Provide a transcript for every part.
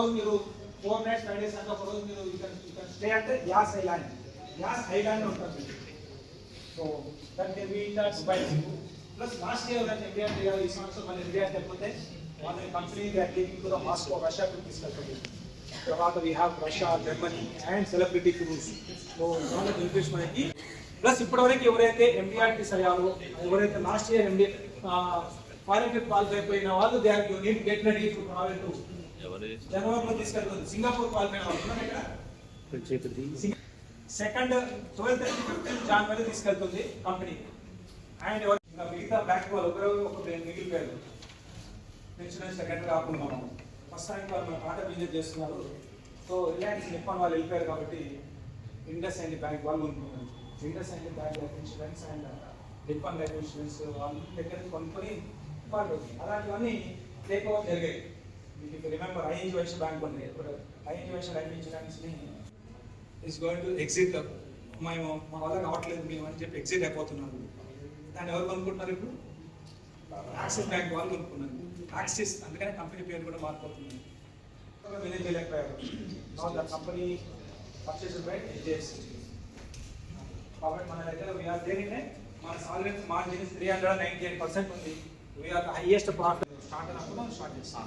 ఒక రోజు మీరు ఫోర్ నైట్స్ ఫైవ్ డేస్ అంటే ఒక రోజు మీరు ఇక్కడ ఇక్కడ స్టే అంటే యాస్ ఐలాండ్ యాస్ ఐలాండ్ ఉంటుంది so that can be in the Dubai plus last year that India ఈ సంవత్సరం మన ఇండియా తెలిపితే వాళ్ళ company that leaving to the Moscow రష్యాకి తీసుకెళ్తుంది తర్వాత we have Russia Germany and celebrity cruise so చాలా benefits మనకి ప్లస్ ఇప్పటివరకు ఎవరైతే ఎండిఆర్టీస్ అయ్యారో ఎవరైతే last year MD foreign trip qualify అయిపోయిన వాళ్ళు they are neat get ready to travel to జనవరిలో తీసుకెళ్తుంది సింగపూర్ క్వాలిఫై అయిన ఇక్కడ సెకండ్ ట్వెల్త్ ఫిఫ్టీన్త్ జనవరి తీసుకెళ్తుంది కంపెనీ అండ్ ఇంకా మిగతా బ్యాంక్ వాళ్ళు ఒకరు ఒక మిగిలిపోయారు పెన్షన్ సెకండ్ కాకుండా మనం. ఫస్ట్ టైం వాళ్ళు మన పాట బిజినెస్ చేస్తున్నారు. సో రిలయన్స్ నిప్పాన్ వాళ్ళు వెళ్ళిపోయారు కాబట్టి ఇండస్ అండ్ బ్యాంక్ వాళ్ళు ఉంటున్నారు Indus and bank life insurance and Nippon life insurance వాళ్ళు దగ్గర కొనుక్కొని వాళ్ళు అలాంటివన్నీ టేక్ ఓవర్ జరిగాయి. మీకు రిమెంబర్ ఐఎన్జి వైశ్య బ్యాంక్ ఉంది ఇప్పుడు ఐఎన్జి వైశ్య లైఫ్ ఇన్సూరెన్స్ని ఇస్ గోయింగ్ టు ఎగ్జిట్ మేము మా వల్ల కావట్లేదు మేము అని చెప్పి ఎగ్జిట్ అయిపోతున్నారు. దాన్ని ఎవరు కొనుక్కుంటున్నారు ఇప్పుడు? యాక్సిస్ బ్యాంక్ వాళ్ళు కొనుక్కున్నారు యాక్సిస్ అందుకనే కంపెనీ పేరు కూడా మారిపోతుంది. మేనేజ్ చేయలేకపోయారు? The company purchase by HDFC కాబట్టి మన దగ్గర వీఆర్ దేనినే మన salary margin three hundred ninety eight percent ఉంది. We are highest profit start అయినప్పుడు మనం స్టార్ట్ చేస్తాం.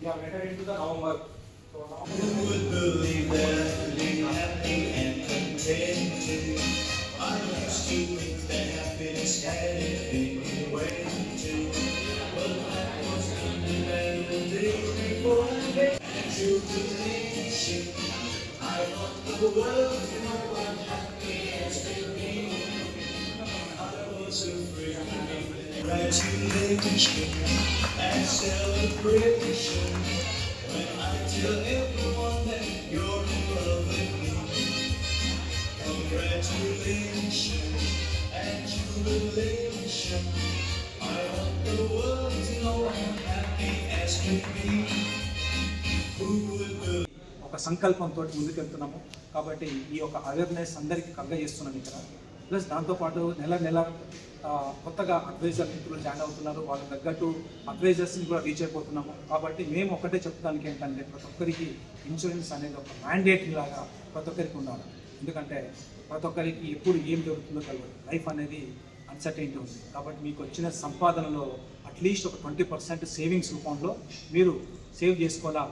You are the you would believe that happy and contented. I used to think that happiness had. But was before I to I want the world to know I'm happy and can. I was afraid to. Congratulations and celebration when I tell everyone that you're in love with me. Congratulations and jubilation. I want the world to know I'm happy as can be. Who would believe? ఒక సంకల్పంతో ముందుకెళ్తున్నాము కాబట్టి ఈ యొక్క awareness అందరికీ కలగజేస్తున్నాం ఇక్కడ plus దాంతోపాటు నెల నెల కొత్తగా అడ్వైజర్ మిత్రులు జాయిన్ అవుతున్నారు. వాళ్ళకి తగ్గట్టు అడ్వైజర్స్ని కూడా రీచ్ అయిపోతున్నాము. కాబట్టి మేము ఒకటే చెప్తానికి ఏంటంటే ప్రతి ఒక్కరికి ఇన్సూరెన్స్ అనేది ఒక మ్యాండేట్ లాగా ప్రతి ఒక్కరికి ఉండాలి. ఎందుకంటే ప్రతి ఒక్కరికి ఎప్పుడు ఏం జరుగుతుందో తెలియదు లైఫ్ అనేది అన్సర్టైనిటీ ఉంది. కాబట్టి మీకు వచ్చిన సంపాదనలో అట్లీస్ట్ ఒక ట్వంటీ పర్సెంట్ సేవింగ్స్ రూపంలో మీరు సేవ్ చేసుకోవాలా?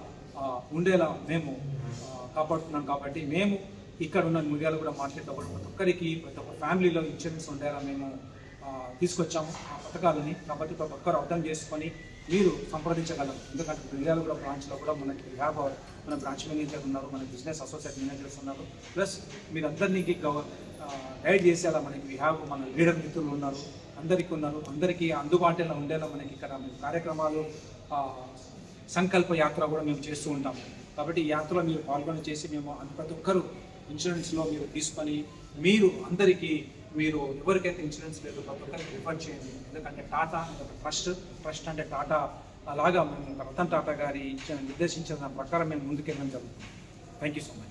ఉండేలా మేము కాపాడుతున్నాం కాబట్టి మేము ఇక్కడ ఉన్న మీడియాలో కూడా మార్కెట్లో కూడా ప్రతి ఒక్కరికి ప్రతి ఒక్క ఫ్యామిలీలో ఇన్సూరెన్స్ ఉండేలా మేము తీసుకొచ్చాము ఆ పథకాలని కాబట్టి ప్రతి ఒక్కరు అర్థం చేసుకొని మీరు సంప్రదించగలరు. ఎందుకంటే మీడియాలో కూడా బ్రాంచ్లో కూడా మనకి ల్యాబ్ మన బ్రాంచ్ మేనేజర్ ఉన్నారు మన బిజినెస్ అసోసియేట్ మేనేజర్స్ ఉన్నారు. ప్లస్ మీరు అందరినీ గవ గైడ్ చేసేలా మనకి వీ హ్యావ్ మన లీడర్ మిత్రులు ఉన్నారు. అందరికీ ఉన్నారు. అందరికీ అందుబాటులో ఉండేలా మనకి ఇక్కడ కార్యక్రమాలు సంకల్ప యాత్ర కూడా మేము చేస్తూ ఉంటాం. కాబట్టి ఈ యాత్రలో మీరు పాల్గొని చేసి మేము ప్రతి ఒక్కరు ఇన్సూరెన్స్లో మీరు తీసుకొని మీరు అందరికీ మీరు ఎవరికైతే ఇన్సూరెన్స్ లేదు ప్రతి ఒక్కరికి రిఫర్ చేయండి. ఎందుకంటే టాటా ఒక ట్రస్ట్ ట్రస్ట్ అంటే టాటా అలాగా మేము రతన్ టాటా గారి ఇచ్చిన నిర్దేశించిన దాని ప్రకారం మేము ముందుకెళ్ళడం జరుగుతుంది. Thank you so much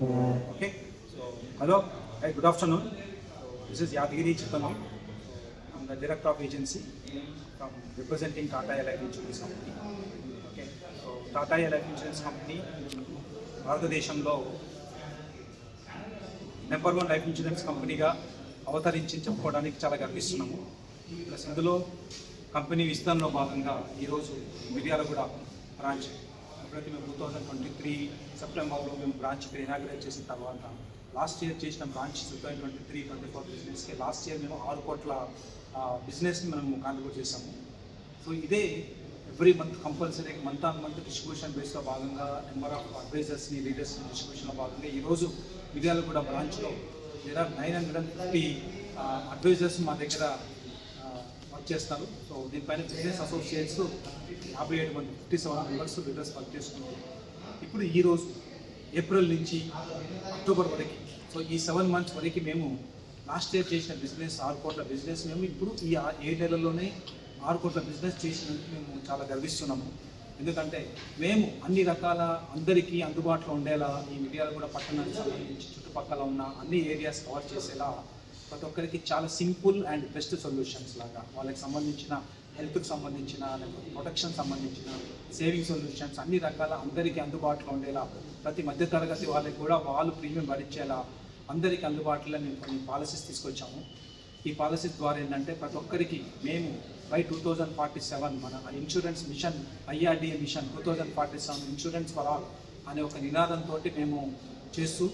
okay so hello hi good afternoon this is Yadagiri చిత్తమం I'm the director of agency from representing Tata life insurance company okay so Tata life insurance company భారతదేశంలో నెంబర్ వన్ లైఫ్ ఇన్సూరెన్స్ కంపెనీగా అవతరించి చెప్పుకోవడానికి చాలా గర్విస్తున్నాము. Plus ఇందులో company విస్తరణలో భాగంగా ఈరోజు మీడియాలో కూడా బ్రాంచ్ ఎప్పుడైతే మేము టూ థౌజండ్ ట్వంటీ త్రీ సెప్టెంబర్లో మేము బ్రాంచ్ ఇనాగ్రేట్ చేసిన తర్వాత లాస్ట్ ఇయర్ చేసిన branch two thousand twenty three twenty four బిజినెస్కి లాస్ట్ ఇయర్ మేము ఆరు కోట్ల బిజినెస్ని మనం కాంట్రిబ్యూట్ చేసాము సో ఇదే every month compulsory month on month distribution బేస్లో భాగంగా నెంబర్ ఆఫ్ అడ్వైజర్స్ని లీడర్స్ని డిస్ట్రిబ్యూషన్లో భాగంగా ఈరోజు మిర్యాలగూడ బ్రాంచ్లో there are nine hundred and fifty advisors మా దగ్గర చేస్తారు. సో దీనిపైన బిజినెస్ అసోసియేట్స్ యాభై ఏడు మంది fifty seven members business work చేస్తున్నారు. ఇప్పుడు ఈరోజు ఏప్రిల్ నుంచి అక్టోబర్ వరకు సో ఈ సెవెన్ మంత్స్ వరకు మేము లాస్ట్ ఇయర్ చేసిన బిజినెస్ ఆరు కోట్ల బిజినెస్ మేము ఇప్పుడు ఈ ఏడు నెలల్లోనే ఆరు కోట్ల బిజినెస్ చేసినందుకు మేము చాలా గర్విస్తున్నాము. ఎందుకంటే మేము అన్ని రకాల అందరికీ అందుబాటులో ఉండేలా ఈ మీడియాలు కూడా పట్టణానికి సంబంధించి చుట్టుపక్కల ఉన్న అన్ని ఏరియాస్ కవర్ చేసేలా ప్రతి ఒక్కరికి చాలా సింపుల్ అండ్ బెస్ట్ సొల్యూషన్స్ లాగా. వాళ్ళకి సంబంధించిన హెల్త్కి సంబంధించిన లేకపోతే ప్రొటెక్షన్ సంబంధించిన సేవింగ్ సొల్యూషన్స్ అన్ని రకాల అందరికీ అందుబాటులో ఉండేలా ప్రతి మధ్యతరగతి వాళ్ళకి కూడా వాళ్ళు ప్రీమియం భరించేలా అందరికీ అందుబాటులో మేము కొన్ని పాలసీస్ తీసుకొచ్చాము. ఈ పాలసీస్ ద్వారా ఏంటంటే ప్రతి ఒక్కరికి మేము by two thousand forty seven మన insurance mission IRDA mission two thousand forty seven insurance for all అనే ఒక నినాదంతో మేము చేస్తూ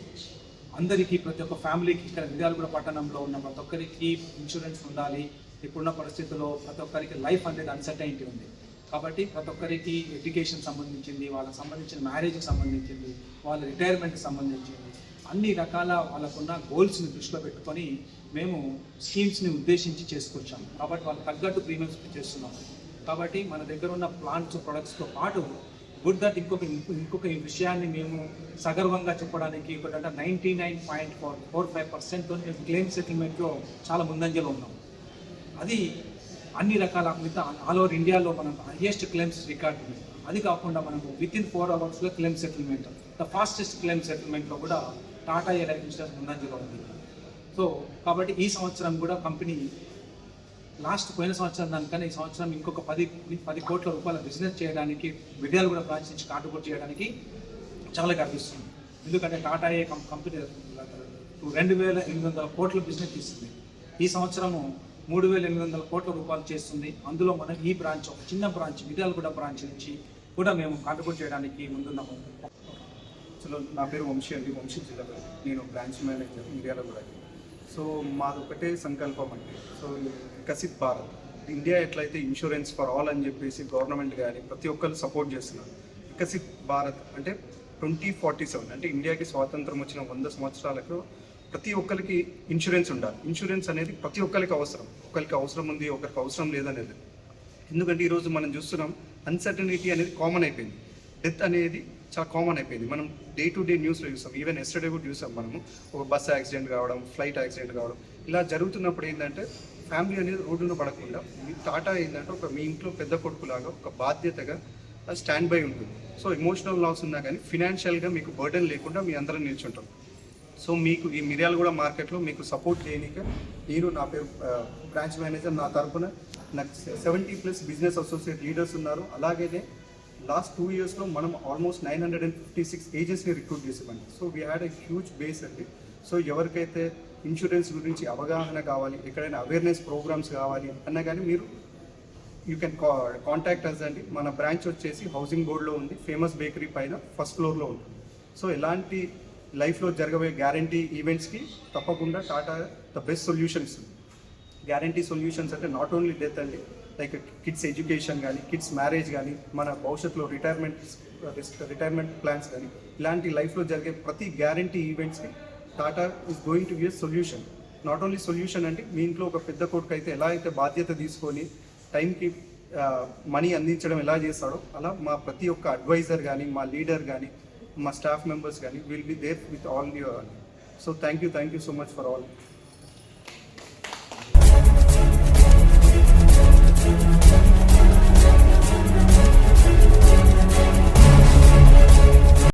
అందరికీ ప్రతి ఒక్క ఫ్యామిలీకి ఇక్కడ మిర్యాలగూడ పట్టణంలో ఉన్న ప్రతి ఒక్కరికి ఇన్సూరెన్స్ ఉండాలి. ఇప్పుడున్న పరిస్థితుల్లో ప్రతి ఒక్కరికి లైఫ్ అనేది అన్సర్టైనిటీ ఉంది. కాబట్టి ప్రతి ఒక్కరికి ఎడ్యుకేషన్ సంబంధించింది వాళ్ళకి సంబంధించిన మ్యారేజ్కి సంబంధించింది వాళ్ళ రిటైర్మెంట్కి సంబంధించింది అన్ని రకాల వాళ్ళకున్న గోల్స్ని దృష్టిలో పెట్టుకొని మేము స్కీమ్స్ని ఉద్దేశించి చేసుకొచ్చాము కాబట్టి వాళ్ళకి తగ్గట్టు ప్రీమియమ్స్ చేస్తున్నాము కాబట్టి మన దగ్గర ఉన్న ప్లాంట్స్ ప్రొడక్ట్స్తో పాటు గుడ్ దట్ ఇంకొక ఇంకొక విషయాన్ని మేము సగర్వంగా చెప్పడానికి ఒకటంటే ninety nine point four four five percent claim సెటిల్మెంట్లో చాలా ముందంజలో ఉన్నాం. అది అన్ని రకాల మిగతా ఆల్ ఓవర్ ఇండియాలో మనం హైయెస్ట్ క్లెయిమ్స్ రికార్డ్ ఉంది. అది కాకుండా మనము విత్ ఇన్ ఫోర్ అవర్స్లో claim settlement the fastest claim సెటిల్మెంట్లో కూడా టాటా ఏ లైఫ్ ఇన్సూరెన్స్ ముందంజలో ఉంది. సో కాబట్టి ఈ సంవత్సరం కూడా కంపెనీ లాస్ట్ పోయిన సంవత్సరం దానికన్నా ఈ సంవత్సరం ఇంకొక పది పది కోట్ల రూపాయల బిజినెస్ చేయడానికి విద్యాలు కూడా బ్రాంచ్ నుంచి చేయడానికి చాలా కనిపిస్తుంది ఎందుకంటే టాటా ఏ కం- కంపెనీ రెండు వేల ఎనిమిది వందల కోట్ల బిజినెస్ తీస్తుంది ఈ సంవత్సరము మూడు వేల ఎనిమిది వందల కోట్ల రూపాయలు చేస్తుంది. అందులో మనం ఈ బ్రాంచ్ ఒక చిన్న బ్రాంచ్ విద్యాలగూడ బ్రాంచ్ నుంచి కూడా మేము కాంట్రిబ్యూట్ చేయడానికి ముందున్నాము. చలో నా పేరు వంశీ అండి. వంశీ జిల్లా. నేను బ్రాంచ్ మేనేజర్ మిర్యాలగూడ సో మాది ఒకటే సంకల్పం అండి. సో వికసిత్ భారత్. ఇండియా ఎట్లయితే ఇన్సూరెన్స్ ఫర్ ఆల్ అని చెప్పేసి గవర్నమెంట్ కానీ ప్రతి ఒక్కరు సపోర్ట్ చేస్తున్నారు. వికసిత్ భారత్ అంటే ట్వంటీ ఫార్టీ సెవెన్ అంటే ఇండియాకి స్వాతంత్రం వచ్చిన వంద సంవత్సరాలకు ప్రతి ఒక్కరికి ఇన్సూరెన్స్ ఉండాలి. ఇన్సూరెన్స్ అనేది ప్రతి ఒక్కరికి అవసరం. ఒకరికి అవసరం ఉంది ఒకరికి అవసరం లేదనేది. ఎందుకంటే ఈరోజు మనం చూస్తున్నాం అన్సర్టనిటీ అనేది కామన్ అయిపోయింది. డెత్ అనేది చాలా కామన్ అయిపోయింది. మనం డే టు డే న్యూస్లో చూస్తాం. ఈవెన్ ఎస్టర్డే కూడా చూసాం మనము. ఒక బస్ యాక్సిడెంట్ కావడం ఫ్లైట్ యాక్సిడెంట్ కావడం. ఇలా జరుగుతున్నప్పుడు ఏంటంటే ఫ్యామిలీ అనేది రోడ్డున పడకుండా మీ టాటా ఏంటంటే ఒక మీ ఇంట్లో పెద్ద కొడుకులాగా ఒక బాధ్యతగా స్టాండ్ బై ఉంటుంది. సో ఎమోషనల్ లాస్ ఉన్నా కానీ ఫినాన్షియల్గా మీకు బర్డెన్ లేకుండా మీ అందరం నిల్చుంటాం. సో మీకు ఈ మిరియాలు కూడా మార్కెట్లో మీకు సపోర్ట్ చేయనిక నేను నా పేరు బ్రాంచ్ మేనేజర్ నా తరపున నాకు seventy plus business associate leaders ఉన్నారు. అలాగే లాస్ట్ టూ ఇయర్స్లో మనం almost nine hundred and fifty six ఏజెన్స్ని recruit చేసామండి. So we had a huge base అండి. సో ఎవరికైతే ఇన్సూరెన్స్ గురించి అవగాహన కావాలి ఎక్కడైనా అవేర్నెస్ ప్రోగ్రామ్స్ కావాలి అన్నా కానీ మీరు యూ కెన్ కాంటాక్ట్ అస్ అండి. మన బ్రాంచ్ వచ్చేసి హౌసింగ్ బోర్డ్లో ఉంది. ఫేమస్ బేకరీ పైన ఫస్ట్ ఫ్లోర్లో ఉంటుంది సో ఎలాంటి లైఫ్లో జరగబోయే గ్యారంటీ ఈవెంట్స్కి తప్పకుండా టాటా ద బెస్ట్ సొల్యూషన్ ఇస్తుంది గ్యారంటీ సొల్యూషన్స్ అంటే నాట్ ఓన్లీ డెత్ అండి లైక్ కిడ్స్ ఎడ్యుకేషన్ కానీ కిడ్స్ మ్యారేజ్ కానీ మన భవిష్యత్తులో రిటైర్మెంట్ రిటైర్మెంట్ ప్లాన్స్ కానీ ఇలాంటి లైఫ్లో జరిగే ప్రతి guarantee ఈవెంట్స్కి Tata is going to give solution not only solution అంటే మీ ఇంట్లో ఒక పెద్ద కొడుకు అయితే ఎలా అయితే బాధ్యత తీసుకొని టైంకి మనీ అందించడం ఎలా చేస్తాడో అలా మా ప్రతి ఒక్క అడ్వైజర్ కానీ మా లీడర్ కానీ మా స్టాఫ్ మెంబర్స్ కానీ will be there with all your so thank you thank you so much for all